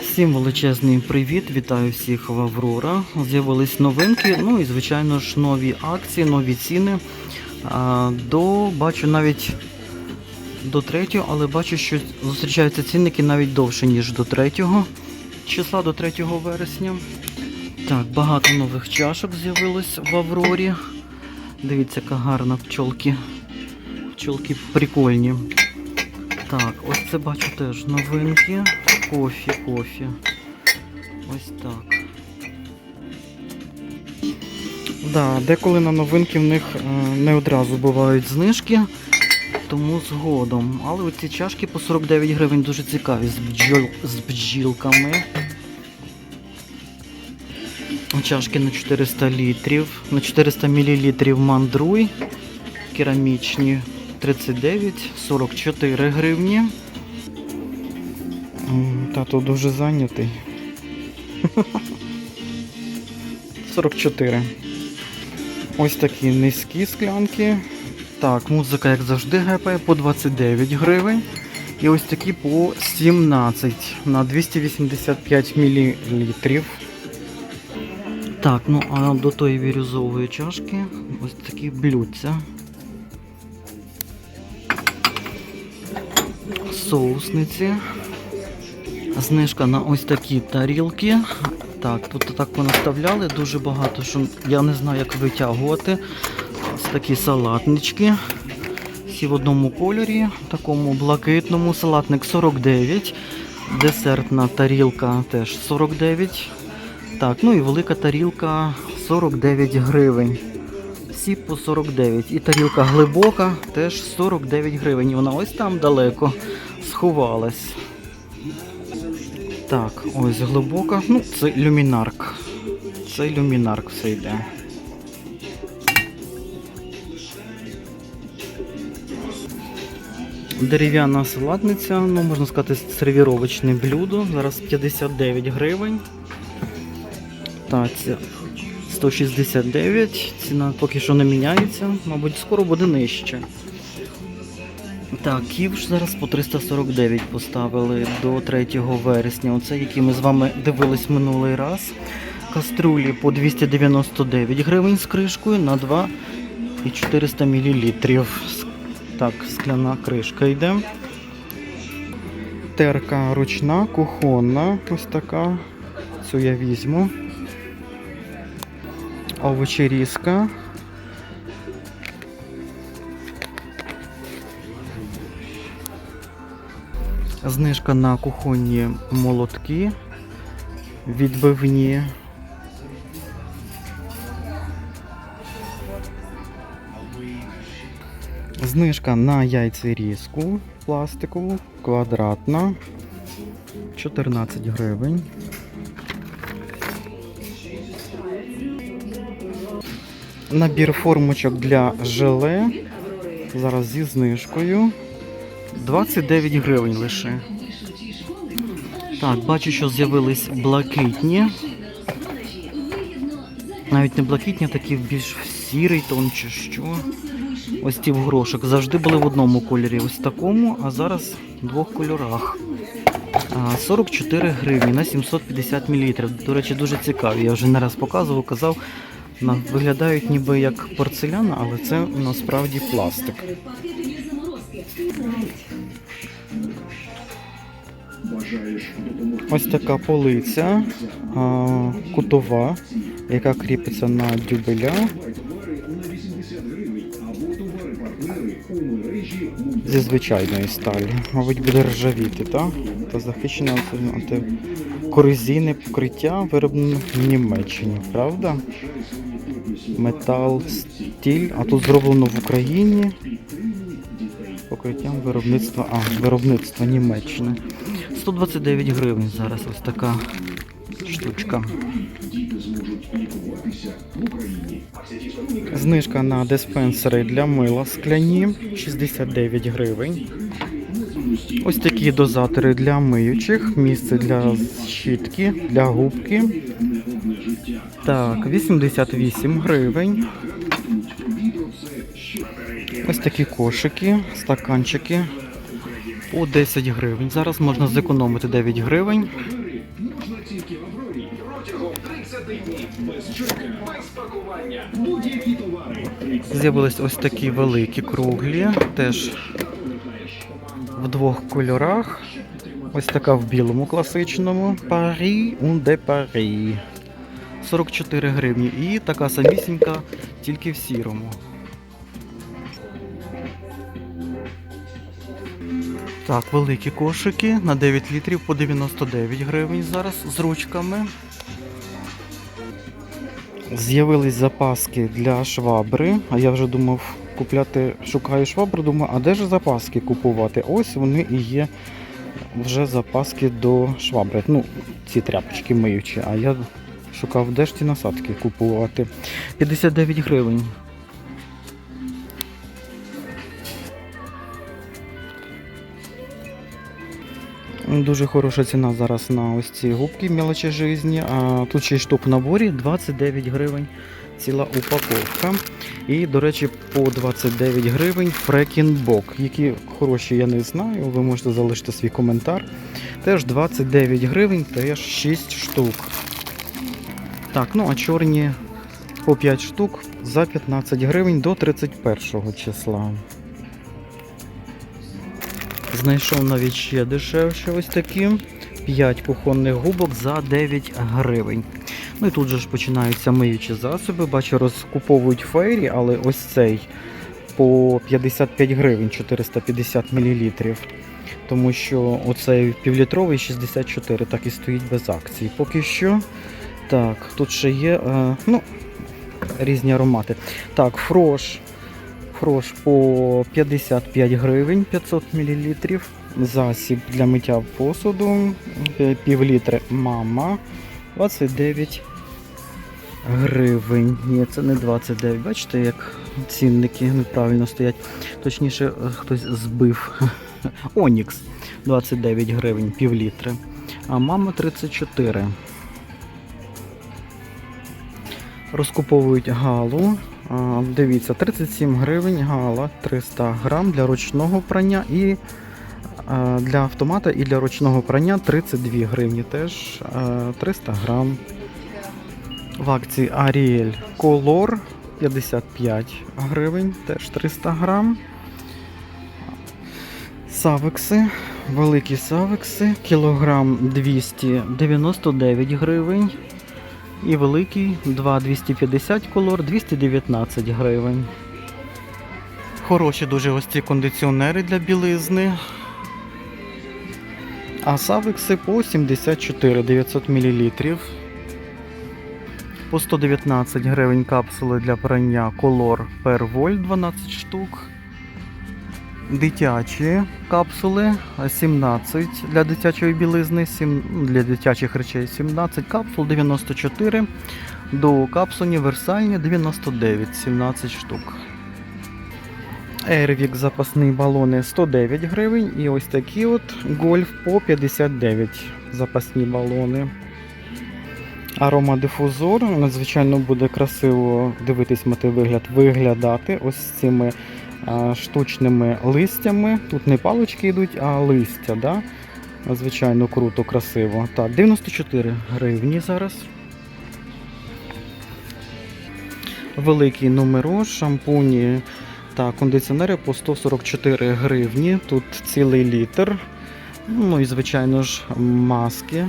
Всім величезний привіт! Вітаю всіх в Аврора. З'явились новинки, ну і звичайно ж нові акції, нові ціни. До бачу навіть до 3, але бачу, що зустрічаються цінники навіть довше, ніж до 3 числа, до 3 вересня. Так, багато нових чашок з'явилось в Аврорі. Дивіться, яка гарна пчолки. Пчолки прикольні. Так, ось це бачу теж новинки. Кофі, кофі. Ось так. Да, деколи на новинки в них е, не одразу бувають знижки, тому згодом. Але оці чашки по 49 гривень дуже цікаві з, бджол, з бджілками. Чашки на 400 літрів, на 400 мл мандруй. Керамічні 39, 44 гривні. Тато дуже зайнятий. 44. Ось такі низькі склянки. Так, музика, як завжди, гепає по 29 гривень. І ось такі по 17 на 285 мл. Так, ну а до тої бірюзової чашки ось такі блюдця. Соусниці. Знижка на ось такі тарілки. Так, тут так понаставляли дуже багато, що я не знаю, як витягувати. Ось такі салатнички. Всі в одному кольорі, такому блакитному. Салатник 49. Десертна тарілка теж 49. Так, ну і велика тарілка 49 гривень. Всі по 49. І тарілка глибока теж 49 гривень. І вона ось там далеко сховалась. Так, ось глибока. Ну, це люмінарк. Це люмінарк все йде. Дерев'яна салатниця, ну можна сказати, сервіровочне блюдо. Зараз 59 гривень. Так, це 169. Ціна поки що не міняється. Мабуть, скоро буде нижче. Так, ківш зараз по 349 поставили до 3 вересня. Оце, які ми з вами дивились минулий раз. Каструлі по 299 гривень з кришкою на 2 і 400 мл. Так, скляна кришка йде. Терка ручна, кухонна, ось така. Цю я візьму. Овочерізка. Знижка на кухонні молотки, відбивні. Знижка на яйцерізку пластикову, квадратна, 14 гривень. Набір формочок для желе. Зараз зі знижкою. 29 гривень лише. Так, бачу, що з'явились блакитні. Навіть не блакитні, а такі більш сірий тон чи що. Ось ті в грошок. Завжди були в одному кольорі, ось такому, а зараз в двох кольорах. 44 гривні на 750 мл. До речі, дуже цікаві. Я вже не раз показував, казав. Виглядають ніби як порцеляна, але це насправді пластик. Ось така полиця а, кутова, яка кріпиться на дюбеля. Зі звичайної сталі. Мабуть, буде ржавіти, так? Та захищене антикорозійне покриття вироблено в Німеччині, правда? Метал, стіль, а тут зроблено в Україні. Покриттям виробництва, а, виробництва Німеччини. 129 гривень зараз ось така штучка. Знижка на диспенсери для мила скляні 69 гривень. Ось такі дозатори для миючих, місце для щітки, для губки. Так, 88 гривень. Ось такі кошики, стаканчики по 10 гривень. Зараз можна зекономити 9 гривень. Протягом 30 днів без чеки, без пакування. Будь-які товари. З'явились ось такі великі круглі, теж в двох кольорах. Ось така в білому класичному. Парі де Парі. 44 гривні. І така самісінька, тільки в сірому. Так, великі кошики на 9 літрів по 99 гривень зараз з ручками. З'явились запаски для швабри, а я вже думав купляти, шукаю швабру, думаю, а де ж запаски купувати? Ось вони і є вже запаски до швабри. Ну, ці тряпочки миючі, а я шукав, де ж ці насадки купувати. 59 гривень. Дуже хороша ціна зараз на ось ці губки мелочі жизні. А тут ще штук в наборі 29 гривень ціла упаковка. І, до речі, по 29 гривень фрекінбок. Які хороші, я не знаю. Ви можете залишити свій коментар. Теж 29 гривень, теж 6 штук. Так, ну а чорні по 5 штук за 15 гривень до 31 числа. Знайшов навіть ще дешевше ось такі. 5 кухонних губок за 9 гривень. Ну і тут же ж починаються миючі засоби. Бачу, розкуповують фейрі, але ось цей по 55 гривень 450 мл. Тому що оцей півлітровий 64 так і стоїть без акцій. Поки що. Так, тут ще є е, ну, різні аромати. Так, фрош. Фрош по 55 гривень 500 мл. Засіб для миття посуду. Пів літри мама. 29 гривень. Ні, це не 29. Бачите, як цінники неправильно стоять. Точніше, хтось збив. Онікс 29 гривень, пів літри. А мама 34. Розкуповують галу. Дивіться, 37 гривень гала 300 грам для ручного прання і для автомата і для ручного прання 32 гривні теж 300 грам. В акції Ariel Color 55 гривень, теж 300 грам. Савекси, великі савекси, кілограм 299 гривень. І великий 2,250 колор 219 гривень. Хороші дуже ось ці кондиціонери для білизни. А савекси по 74 900 мл. По 119 гривень капсули для прання Color Per Volt 12 штук. Дитячі капсули 17 для дитячої білизни, 7, для дитячих речей 17 капсул 94. До капсул універсальні 99, 17 штук. Airwick запасні балони 109 гривень. І ось такі от гольф по 59 запасні балони. Аромадифузор. Надзвичайно буде красиво дивитись мати вигляд, виглядати ось цими штучними листями. Тут не палички йдуть, а листя. Да? Надзвичайно круто, красиво. Так, 94 гривні зараз. Великий номеро, шампуні та кондиціонери по 144 гривні. Тут цілий літр. Ну і, звичайно ж, маски.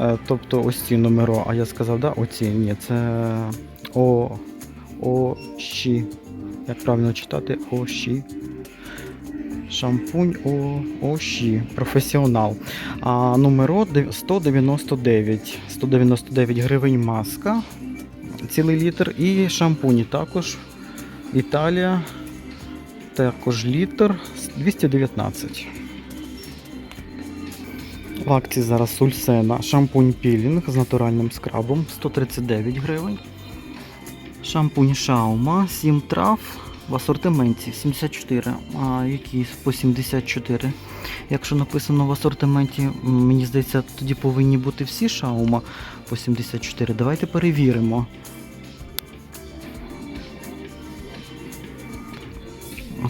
Е, Тобто ось ці номеро, а я сказав, да, оці, ні, це О, Оші. Як правильно читати? Оші. Шампунь О, Оші. Професіонал. А номеро 199. 199 гривень маска. Цілий літр. І шампуні також. Італія. Також літр 219. В акції зараз Сульсена шампунь пілінг з натуральним скрабом 139 гривень. Шампунь Шаума 7 трав в асортименті 74, а якісь по 74. Якщо написано в асортименті, мені здається, тоді повинні бути всі шаума по 74. Давайте перевіримо.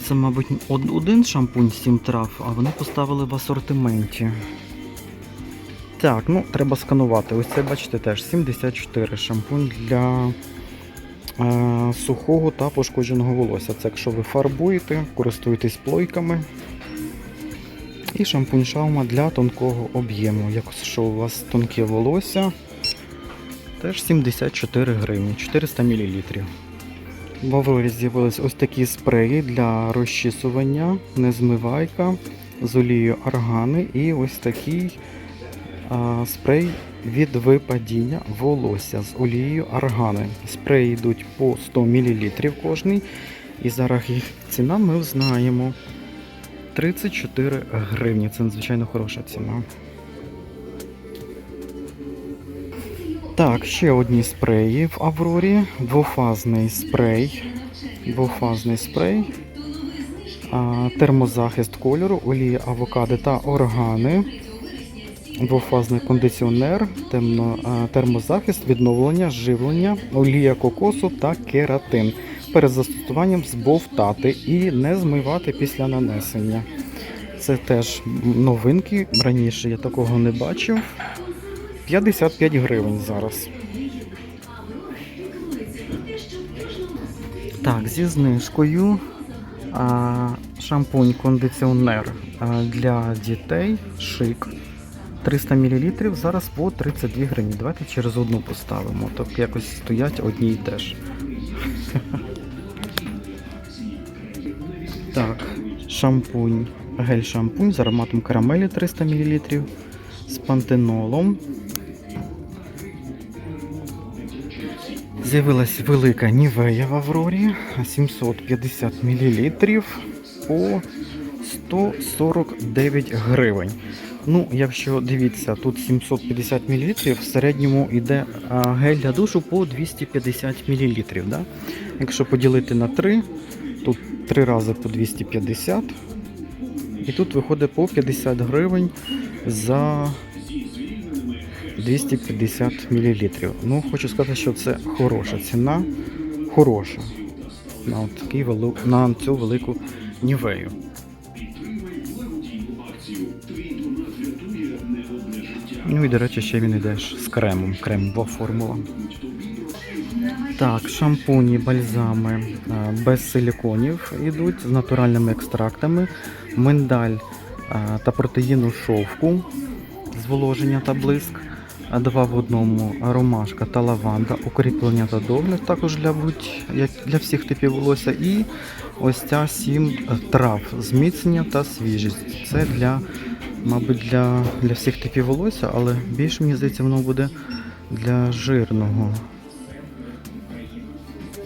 Це, мабуть, один шампунь 7 трав, а вони поставили в асортименті. Так, ну треба сканувати. Ось це бачите теж 74 шампунь для сухого та пошкодженого волосся. Це якщо ви фарбуєте, користуєтесь плойками. І шампунь шаума для тонкого об'єму. Якщо у вас тонке волосся, теж 74 гривні, 400 мл. В Аврорі з'явились ось такі спреї для розчісування, незмивайка з олією аргани і ось такий а, спрей від випадіння волосся з олією аргани. Спреї йдуть по 100 мл кожний. І зараз їх ціна ми знаємо. 34 гривні. Це надзвичайно хороша ціна. Так, ще одні спреї в Аврорі. Двофазний спрей. Двофазний спрей. Термозахист кольору, олія авокадо та органи. Двофазний кондиціонер, темно, термозахист, відновлення, живлення, олія кокосу та кератин. Перед застосуванням збовтати і не змивати після нанесення. Це теж новинки. Раніше я такого не бачив. 55 гривень зараз. Так, зі знижкою. Шампунь-кондиціонер для дітей шик. 300 мл зараз по 32 гривні. Давайте через одну поставимо. Так якось стоять одні і теж. Так, шампунь, гель-шампунь з ароматом карамелі 300 мл, з пантенолом. З'явилась велика нівея в Аврорі 750 мл по 149 гривень. Ну, якщо дивіться, тут 750 мл, в середньому йде гель для душу по 250 мл. Да? Якщо поділити на 3, тут 3 рази по 250. І тут виходить по 50 гривень за 250 мл. Ну, хочу сказати, що це хороша ціна. Хороша. На, от такий на цю велику нівею. Ну і, до речі, ще він йде з кремом. Кремова формула. Так, шампуні, бальзами е, без силіконів йдуть з натуральними екстрактами, миндаль е, та протеїну шовку, зволоження та блиск, два в одному ромашка та лаванда, укріплення та догляд також для будь як для всіх типів волосся. І ось ця сім трав, зміцнення та свіжість. Це для, мабуть, для, для всіх типів волосся, але більше мені здається, воно буде для жирного.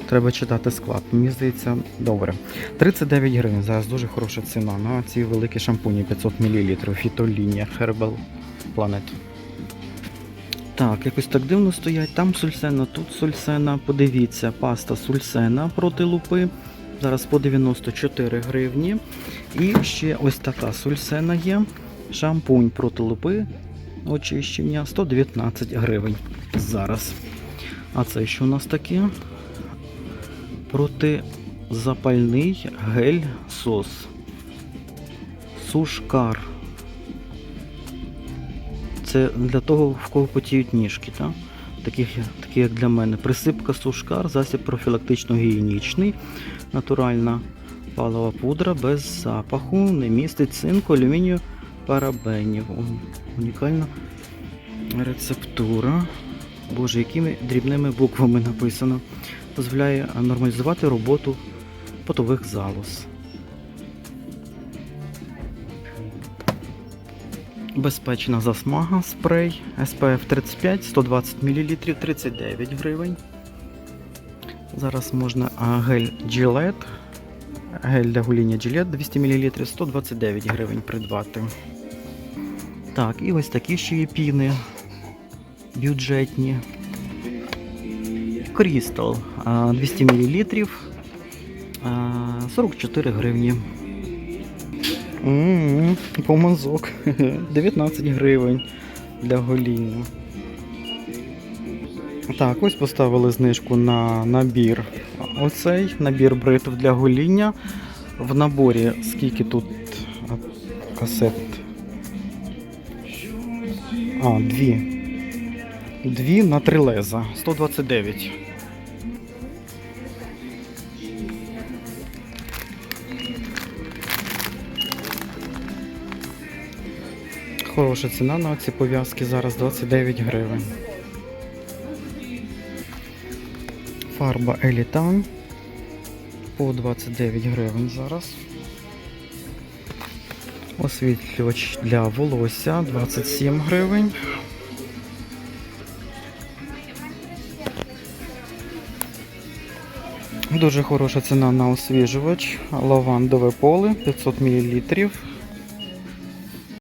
Треба читати склад. Мені здається, добре. 39 гривень. Зараз дуже хороша ціна на ці великі шампуні 500 мл. Фітолінія Herbal Planet. Так, якось так дивно стоять. Там сульсена, тут сульсена. Подивіться, паста сульсена проти лупи. Зараз по 94 гривні. І ще ось така сульсена є. Шампунь проти лупи. Очищення 119 гривень. Зараз. А це що у нас таке? Протизапальний гель сос. Сушкар. Це для того, в кого потіють ніжки, так? Таких, такі, як для мене. Присипка сушкар, засіб профілактично-гігієнічний, натуральна палова пудра без запаху, не містить цинку, алюмінію, парабенів. Унікальна рецептура. Боже, якими дрібними буквами написано. Дозволяє нормалізувати роботу потових залоз. Безпечна засмага спрей SPF 35 120 мл 39 гривень. Зараз можна гель Gillette, гель для гоління Gillette 200 мл 129 гривень придбати. Так, і ось такі ще є піни бюджетні. Крістал 200 мл 44 гривні. Помазок 19 гривень для гоління. Так, ось поставили знижку на набір. Оцей набір бритв для гоління. В наборі скільки тут касет? А, дві. Дві на три леза. 129. Хороша ціна на ці пов'язки зараз 29 гривень. Фарба Елітан по 29 гривень зараз. Освітлювач для волосся 27 гривень. Дуже хороша ціна на освіжувач. Лавандове поле 500 мл